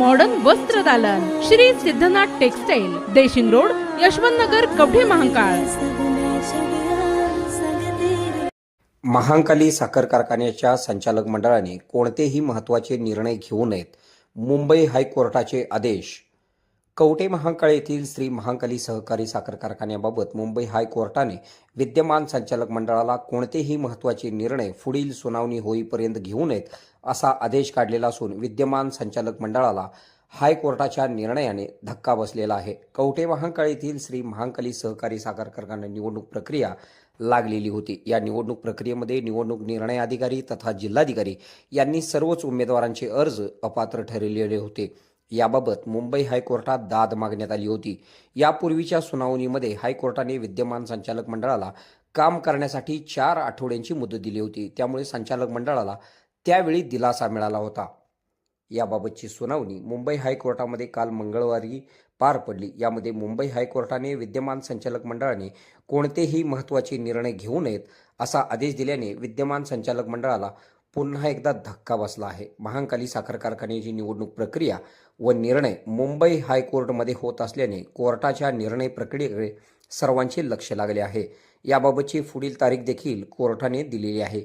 Modern वस्त्र दालन. Shri Siddhanath textile Deshing road Yashwant Nagar Kavathe Mahankal. Mahankali साखर कारखान्याच्या संचालक मंडळाने कोणतेही महत्त्वाचे निर्णय घेऊ नयेत. मुंबई हायकोर्टाचे आदेश कवटे महांकाळ येथील श्री महांकाली सहकारी साखर कारखान्याबाबत मुंबई हायकोर्टाने विद्यमान संचालक मंडळाला कोणतेही महत्त्वाचे निर्णय पुढील सुनावणी होईपर्यंत घेऊ नयेत असा आदेश काढलेला असून विद्यमान संचालक मंडळाला हायकोर्टाच्या निर्णयाने धक्का बसलेला आहे. कवटे महांकाळ येथील श्री महांकाली सहकारी साखर कारखाना निवडणूक प्रक्रिया लागलेली होती. या निवडणूक प्रक्रियेमध्ये निवडणूक निर्णय अधिकारी तथा जिल्हाधिकारी यांनी सर्वच उमेदवारांचे अर्ज अपात्र ठरलेले होते. याबाबत मुंबई हायकोर्टात दाद मागण्यात आली होती. यापूर्वीच्या सुनावणीमध्ये हायकोर्टाने विद्यमान संचालक मंडळाला काम करण्यासाठी चार आठवड्यांची मुदत दिली होती. त्यामुळे संचालक मंडळाला त्यावेळी दिलासा मिळाला होता. याबाबतची सुनावणी मुंबई हायकोर्टामध्ये काल मंगळवारी पार पडली. यामध्ये मुंबई हायकोर्टाने विद्यमान संचालक मंडळाने कोणतेही महत्त्वाचे निर्णय घेऊ नयेत असा आदेश दिल्याने विद्यमान संचालक मंडळाला पुन्हा एकदा धक्का बसला आहे. महांकाली साखर कारखान्याची निवडणूक प्रक्रिया व निर्णय मुंबई हायकोर्टमध्ये होत असल्याने कोर्टाच्या निर्णय प्रक्रियेकडे सर्वांचे लक्ष लागले आहे. याबाबतची पुढील तारीख देखील कोर्टाने दिलेली आहे.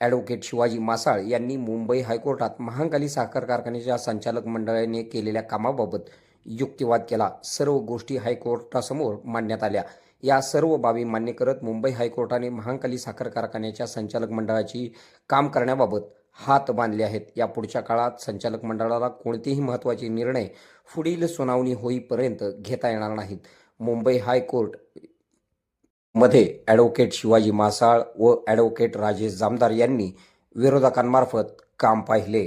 ॲडव्होकेट शिवाजी मासाळ यांनी मुंबई हायकोर्टात महांकाली साखर कारखान्याच्या संचालक मंडळाने केलेल्या कामाबाबत युक्तिवाद केला. सर्व गोष्टी हायकोर्टासमोर मांडण्यात आल्या. या सर्व बाबी मान्य करत मुंबई हायकोर्टाने महांकाली साखर कारखान्याच्या संचालक मंडळाची काम करण्याबाबत हात बांधले आहेत. या पुढच्या काळात संचालक मंडळाला कोणतेही महत्त्वाचे निर्णय पुढील सुनावणी होईपर्यंत घेता येणार नाहीत. मुंबई हायकोर्टमध्ये ॲडव्होकेट शिवाजी मासाळ व ॲडव्होकेट राजेश जामदार यांनी विरोधकांमार्फत काम पाहिले.